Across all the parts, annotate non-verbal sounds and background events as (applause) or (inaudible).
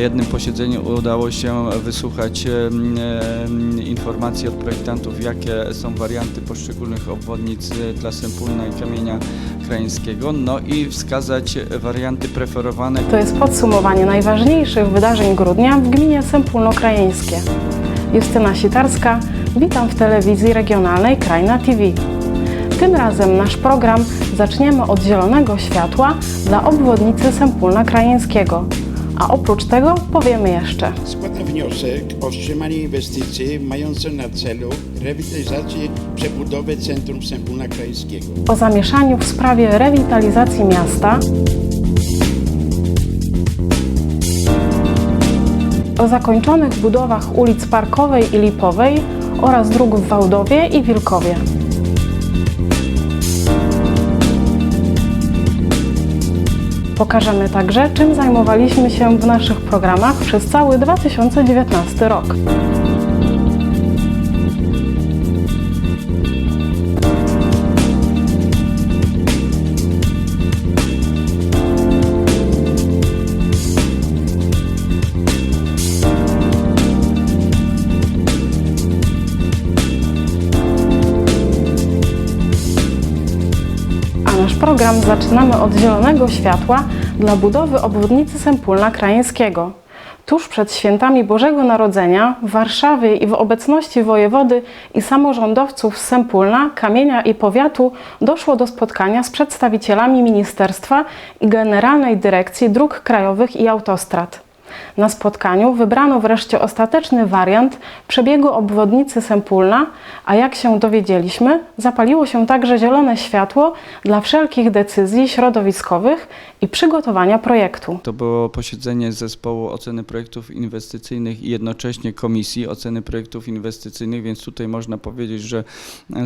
jednym posiedzeniu udało się wysłuchać informacji od projektantów, jakie są warianty poszczególnych obwodnic e, dla Sępólna i Kamienia Krajeńskiego, no i wskazać warianty preferowane. To jest podsumowanie najważniejszych wydarzeń grudnia w gminie Sępólno-Krajeńskie. Justyna Sitarska, witam w telewizji regionalnej Krajna TV. Tym razem nasz program zaczniemy od zielonego światła dla obwodnicy Sępólna Krajeńskiego. A oprócz tego powiemy jeszcze. Składam wniosek o wstrzymanie inwestycji mającej na celu rewitalizację przebudowy centrum Sępólna Krajeńskiego. o zamieszaniu w sprawie rewitalizacji miasta, o zakończonych budowach ulic Parkowej i Lipowej oraz dróg w Wałdowie i Wilkowie. Pokażemy także, czym zajmowaliśmy się w naszych programach przez cały 2019 rok. Program zaczynamy od zielonego światła dla budowy obwodnicy Sępólna Krajeńskiego. Tuż przed świętami Bożego Narodzenia w Warszawie i w obecności wojewody i samorządowców z Sępólna, Kamienia i Powiatu doszło do spotkania z przedstawicielami Ministerstwa i Generalnej Dyrekcji Dróg Krajowych i Autostrad. Na spotkaniu wybrano wreszcie ostateczny wariant przebiegu obwodnicy Sępólna, a jak się dowiedzieliśmy, zapaliło się także zielone światło dla wszelkich decyzji środowiskowych i przygotowania projektu. To było posiedzenie zespołu oceny projektów inwestycyjnych i jednocześnie Komisji Oceny Projektów Inwestycyjnych, więc tutaj można powiedzieć, że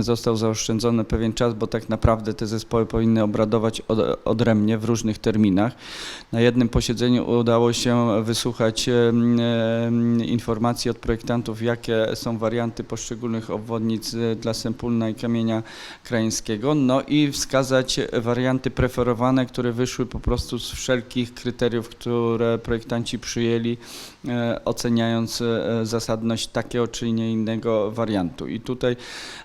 został zaoszczędzony pewien czas, bo tak naprawdę te zespoły powinny obradować od, odrębnie w różnych terminach. Na jednym posiedzeniu udało się wysłuchać em, informacji od projektantów, jakie są warianty poszczególnych obwodnic e, dla Sępólna i Kamienia Krajeńskiego, no i wskazać warianty preferowane, które wyszły po prostu z wszelkich kryteriów, które projektanci przyjęli, oceniając e, zasadność takiego czy nie innego wariantu. I tutaj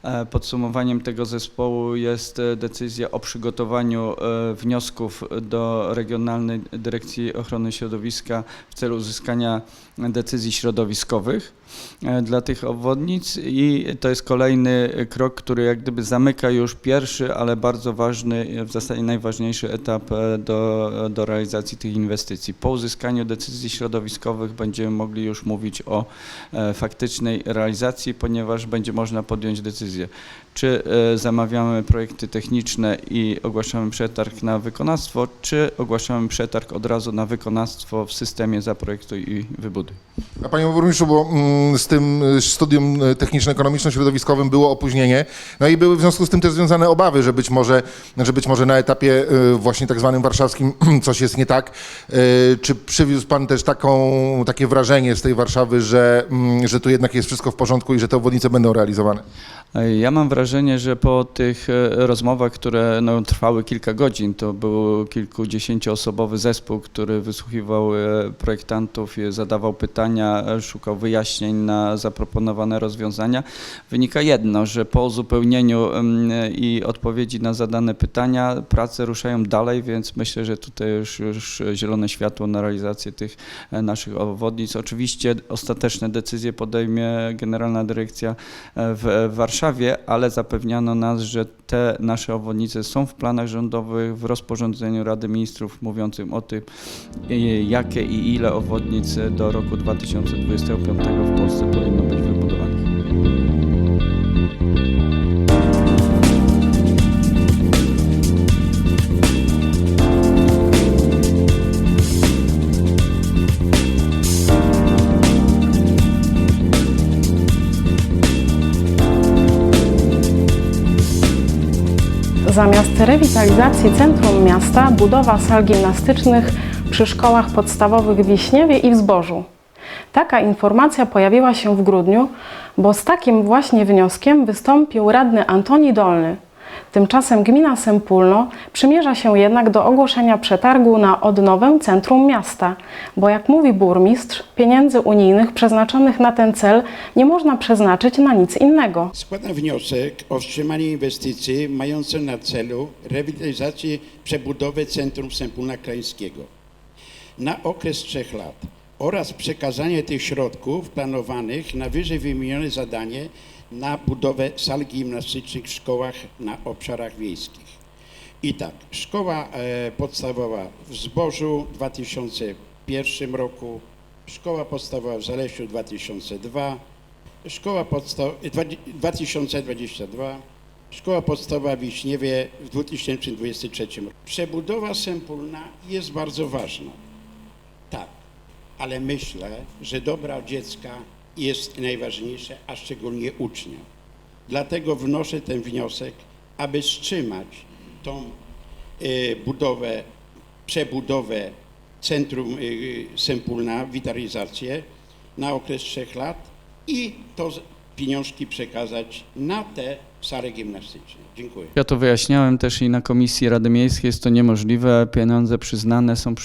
e, podsumowaniem tego zespołu jest e, decyzja o przygotowaniu e, wniosków do Regionalnej Dyrekcji Ochrony Środowiska w celu uzyskania decyzji środowiskowych e, dla tych obwodnic i to jest kolejny krok, który jak gdyby zamyka już pierwszy, ale bardzo ważny, e, w zasadzie najważniejszy etap e, do, do realizacji tych inwestycji. Po uzyskaniu decyzji środowiskowych będziemy mogli już mówić o e, faktycznej realizacji, ponieważ będzie można podjąć decyzję, czy e, zamawiamy projekty techniczne i ogłaszamy przetarg na wykonawstwo, czy ogłaszamy przetarg od razu na wykonawstwo w systemie zaprojektuj i wybuduj. A panie burmistrzu, bo mm, z tym y, studium y, techniczno-ekonomiczno-środowiskowym było opóźnienie, no i były w związku z tym też związane obawy, że być może, że być może na etapie właśnie tak zwanym warszawskim (clears throat) coś jest nie tak. Czy przywiózł pan też taką, takie wrażenie z tej Warszawy, że, mm, że tu jednak jest wszystko w porządku i że te obwodnice będą realizowane? Ja mam wrażenie, że po tych e, rozmowach, które no, trwały kilka godzin, to był kilkudziesięcioosobowy zespół, który wysłuchiwał e, projektantów, zadawał pytania, szukał wyjaśnień na zaproponowane rozwiązania, wynika jedno, że po uzupełnieniu em, i odpowiedzi na zadane pytania prace ruszają dalej, więc myślę, że tutaj już, już zielone światło na realizację tych e, naszych obwodnic. Oczywiście ostateczne decyzje podejmie Generalna Dyrekcja w Warszawie, ale zapewniano nas, że te nasze obwodnice są w planach rządowych, w rozporządzeniu Rady Ministrów mówiącym o tym, e, jakie i ile obwodnic do roku 2025 w Polsce powinno być Zamiast rewitalizacji centrum miasta, budowa sal gimnastycznych przy szkołach podstawowych w Wiśniewie i w Zbożu. Taka informacja pojawiła się w grudniu, bo z takim właśnie wnioskiem wystąpił radny Antoni Dolny. Tymczasem gmina Sempólno przymierza się jednak do ogłoszenia przetargu na odnowę centrum miasta, bo jak mówi burmistrz, pieniędzy unijnych przeznaczonych na ten cel nie można przeznaczyć na nic innego. Składam wniosek o wstrzymanie inwestycji mającej na celu rewitalizację przebudowy Centrum Sępólna Krańskiego na okres trzech lat oraz przekazanie tych środków planowanych na wyżej wymienione zadanie na budowę sal gimnastycznych w szkołach na obszarach wiejskich. I tak, szkoła e, podstawowa w Zbożu w 2001 roku, szkoła podstawowa w Zalesiu 2002, szkoła podstawowa 2022, szkoła podstawowa w Wiśniewie w 2023 roku. Przebudowa Sępólna jest bardzo ważna. Tak, ale myślę, że dobra dziecka jest najważniejsze, a szczególnie ucznia. Dlatego wnoszę ten wniosek, aby wstrzymać tą e, budowę, przebudowę Centrum e, Sępólna, witalizację na okres trzech lat i to pieniążki przekazać na te sale gimnastyczne. Dziękuję. Ja to wyjaśniałem też i na Komisji Rady Miejskiej, jest to niemożliwe. Pieniądze przyznane są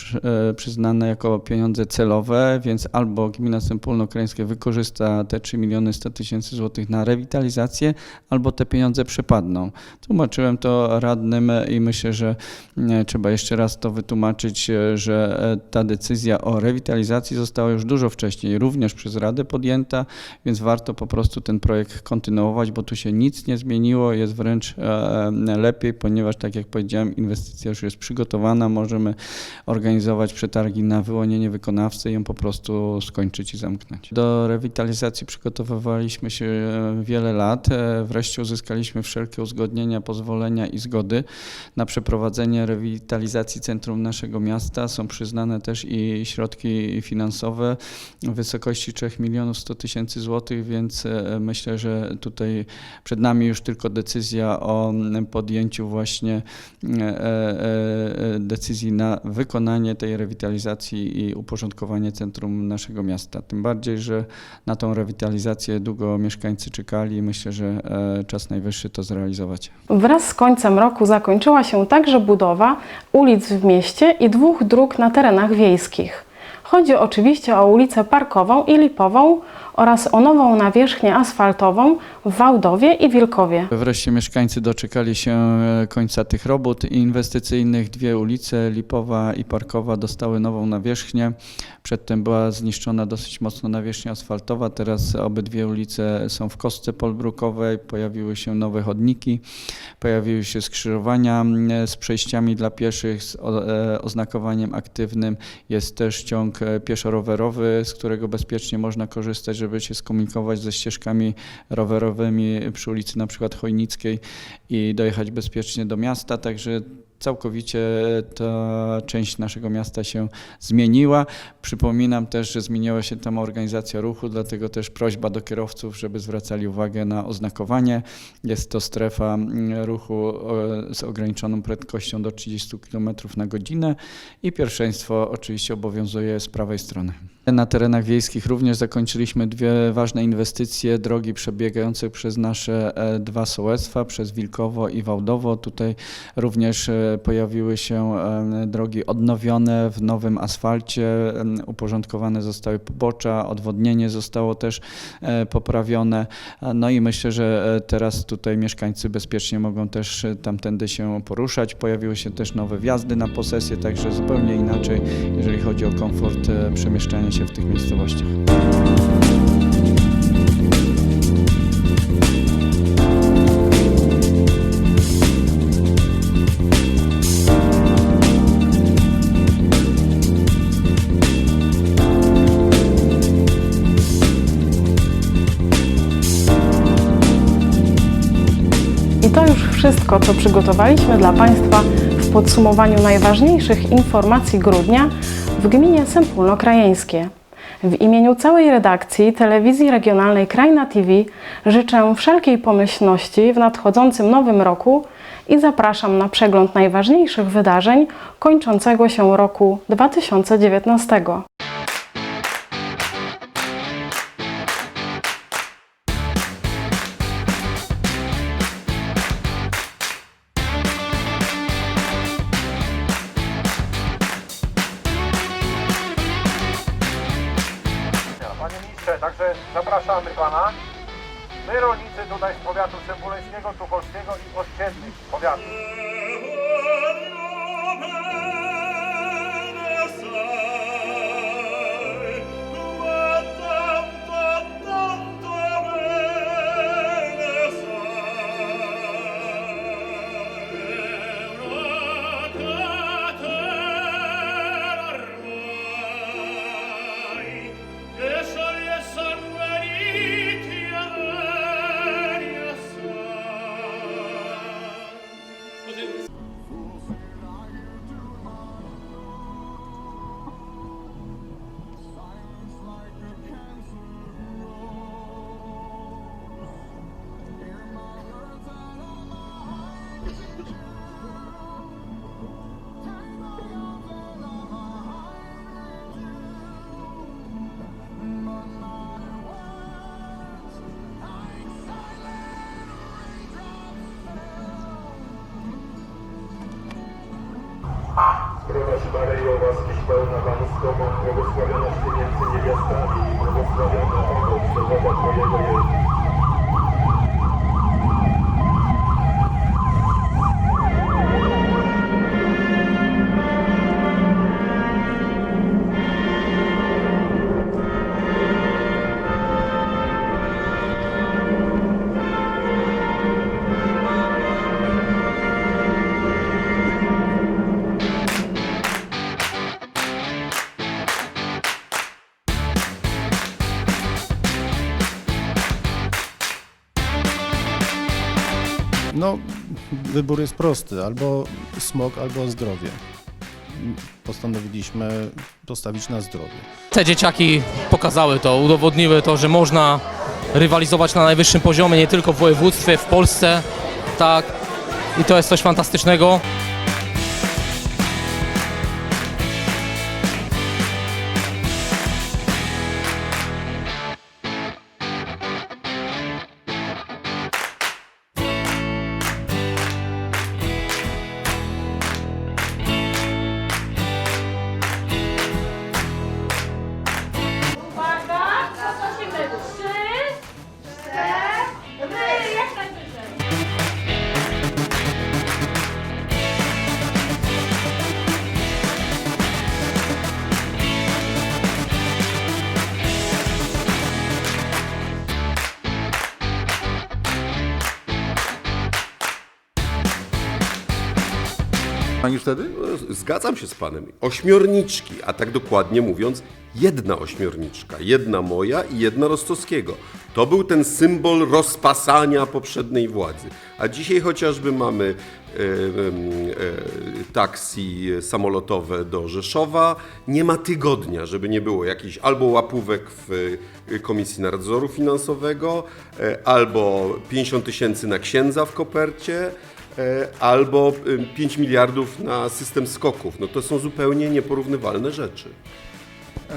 e, przyznane jako pieniądze celowe, więc albo gmina Sępólno-Krańskie wykorzysta te 3 miliony 100 tysięcy złotych na rewitalizację, albo te pieniądze przepadną. Tłumaczyłem to radnym i myślę, że e, trzeba jeszcze raz to wytłumaczyć, e, że ta decyzja o rewitalizacji została już dużo wcześniej, również przez Radę podjęta, więc warto po prostu ten projekt kontynuować, bo tu się nic nie zmieniło, jest wręcz e, lepiej, ponieważ tak jak powiedziałem, inwestycja już jest przygotowana, możemy organizować przetargi na wyłonienie wykonawcy i ją po prostu skończyć i zamknąć. Do rewitalizacji przygotowywaliśmy się e, wiele lat, e, wreszcie uzyskaliśmy wszelkie uzgodnienia, pozwolenia i zgody na przeprowadzenie rewitalizacji centrum naszego miasta. Są przyznane też i środki finansowe w wysokości 3 milionów 100 tysięcy złotych, więc myślę, że tutaj przed nami już tylko decyzja o mm, podjęciu właśnie e, e, e, decyzji na wykonanie tej rewitalizacji i uporządkowanie centrum naszego miasta. Tym bardziej, że na tą rewitalizację długo mieszkańcy czekali i myślę, że czas najwyższy to zrealizować. Wraz z końcem roku zakończyła się także budowa ulic w mieście i dwóch dróg na terenach wiejskich. Chodzi oczywiście o ulicę Parkową i Lipową oraz o nową nawierzchnię asfaltową w Wałdowie i Wilkowie. Wreszcie mieszkańcy doczekali się e, końca tych robót inwestycyjnych. Dwie ulice, Lipowa i Parkowa, dostały nową nawierzchnię. Przedtem była zniszczona dosyć mocno nawierzchnia asfaltowa. Teraz obydwie ulice są w kostce polbrukowej. Pojawiły się nowe chodniki, pojawiły się skrzyżowania mm, z przejściami dla pieszych, z e, oznakowaniem aktywnym. Jest też ciąg e, pieszo-rowerowy, z którego bezpiecznie można korzystać, żeby się skomunikować ze ścieżkami rowerowymi przy ulicy na przykład Chojnickiej i dojechać bezpiecznie do miasta, także całkowicie ta część naszego miasta się zmieniła. Przypominam też, że zmieniła się tam organizacja ruchu, dlatego też prośba do kierowców, żeby zwracali uwagę na oznakowanie. Jest to strefa mm, ruchu e, z ograniczoną prędkością do 30 km na godzinę i pierwszeństwo oczywiście obowiązuje z prawej strony. Na terenach wiejskich również zakończyliśmy dwie ważne inwestycje, drogi przebiegające przez nasze e, dwa sołectwa, przez Wilkowo i Wałdowo. Tutaj również e, pojawiły się e, drogi odnowione w nowym asfalcie, uporządkowane zostały pobocza, odwodnienie zostało też e, poprawione. A, No i myślę, że e, teraz tutaj mieszkańcy bezpiecznie mogą też e, tamtędy się poruszać. Pojawiły się też nowe wjazdy na posesję, także zupełnie inaczej, jeżeli chodzi o komfort e, przemieszczania się w tych miejscowościach. Wszystko, co przygotowaliśmy dla Państwa w podsumowaniu najważniejszych informacji grudnia w gminie Sępólno-Krajeńskie. W imieniu całej redakcji Telewizji Regionalnej Krajna TV życzę wszelkiej pomyślności w nadchodzącym nowym roku i zapraszam na przegląd najważniejszych wydarzeń kończącego się roku 2019. powiatu Sępuleńskiego, Tucholskiego pełna Pan z Tobą, błogosławionaś Ty między niewiastami i błogosławiony owoc żywota Twojego Jezus. No, wybór jest prosty, albo smog, albo zdrowie. Postanowiliśmy postawić na zdrowie. Te dzieciaki pokazały to, udowodniły to, że można rywalizować na najwyższym poziomie, nie tylko w województwie, w Polsce, tak. I to jest coś fantastycznego. Pani wtedy? Zgadzam się z panem. Ośmiorniczki, a tak dokładnie mówiąc, jedna ośmiorniczka. Jedna moja i jedna Rostowskiego. To był ten symbol rozpasania poprzedniej władzy. A dzisiaj chociażby mamy e, e, taksi samolotowe do Rzeszowa. Nie ma tygodnia, żeby nie było jakichś albo łapówek w e, Komisji Nadzoru Finansowego, e, albo 50 tysięcy na księdza w kopercie. E, albo y, 5 miliardów na system skoków. No to są zupełnie nieporównywalne rzeczy. E,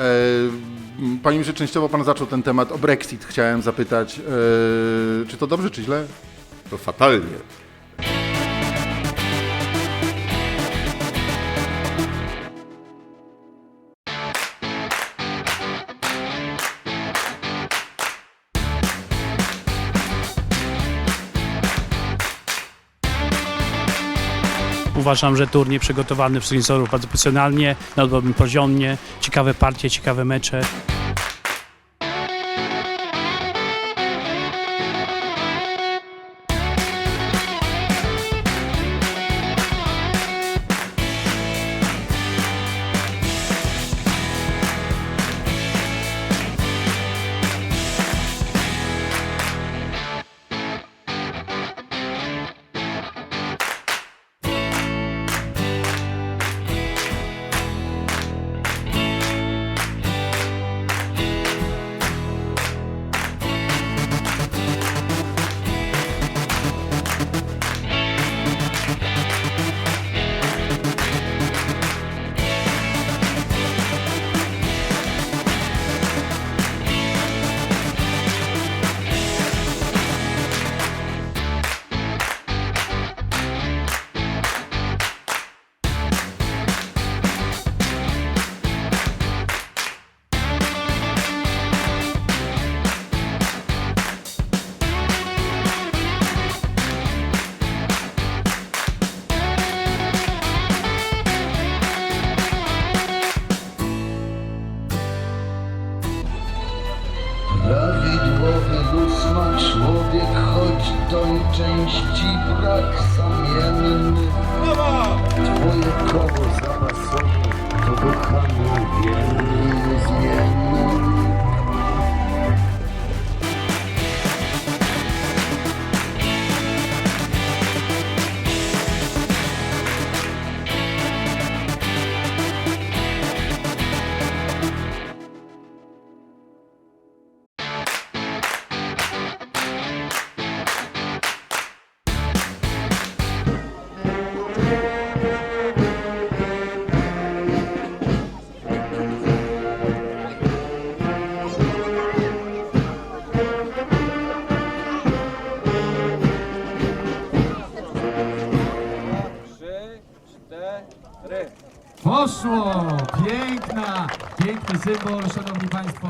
Panie ministrze, częściowo Pan zaczął ten temat o Brexit. Chciałem zapytać, e, czy to dobrze, czy źle? To fatalnie. Uważam, że turniej przygotowany przez sponsorów bardzo profesjonalnie, na dobrym poziomie, ciekawe partie, ciekawe mecze. Poszło! Piękna, piękny symbol, szanowni państwo.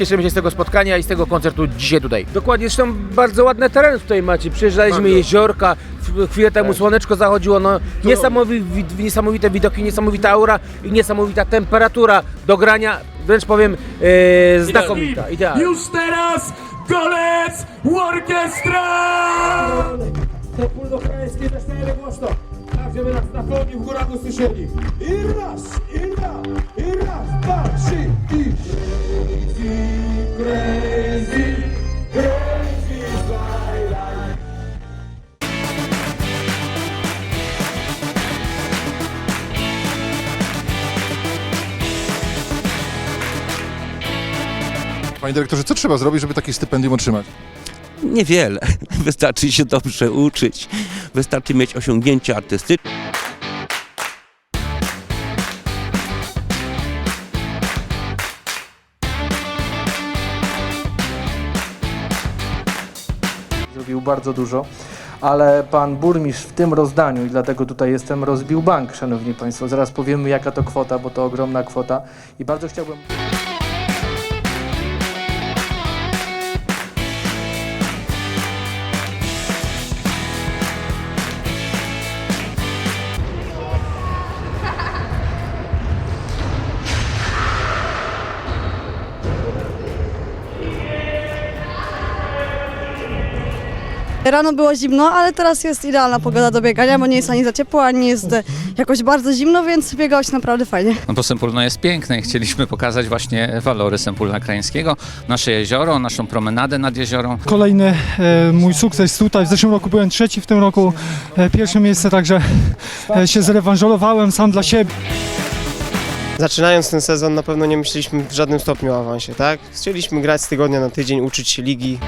Cieszymy się z tego spotkania i z tego koncertu dzisiaj tutaj. Dokładnie, zresztą bardzo ładne tereny tutaj macie. Przyjeżdżaliśmy jeziorka, w- chwilę temu słoneczko zachodziło, no niesamowite, niesamowite widoki, niesamowita aura i niesamowita temperatura do grania, wręcz powiem e, znakomita, idealna. Już teraz golec orkiestra! Sepulno-krańskie zaśpiewy głośno, tak żeby nas na pełni w górach usłyszeli. I raz, i dwa, i raz, dwa, trzy, Panie dyrektorze, co trzeba zrobić, żeby takie stypendium otrzymać? Niewiele. (laughs) Wystarczy się dobrze uczyć, wystarczy mieć osiągnięcia artystyczne. Zrobił bardzo dużo, ale pan burmistrz w tym rozdaniu, i dlatego tutaj jestem, rozbił bank, szanowni państwo. Zaraz powiemy jaka to kwota, bo to ogromna kwota i bardzo chciałbym... Rano było zimno, ale teraz jest idealna pogoda do biegania, bo nie jest ani za ciepło, ani jest e, jakoś bardzo zimno, więc biegało się naprawdę fajnie. No bo Sempólno jest piękne i chcieliśmy pokazać właśnie walory Sempólna Krajeńskiego, nasze jezioro, naszą promenadę nad jeziorą. Kolejny e, mój sukces tutaj. W zeszłym roku byłem trzeci, w tym roku e, pierwsze miejsce, także e, się zrewanżolowałem sam dla siebie. Zaczynając ten sezon na pewno nie myśleliśmy w żadnym stopniu o awansie, tak? Chcieliśmy grać z tygodnia na tydzień, uczyć się ligi.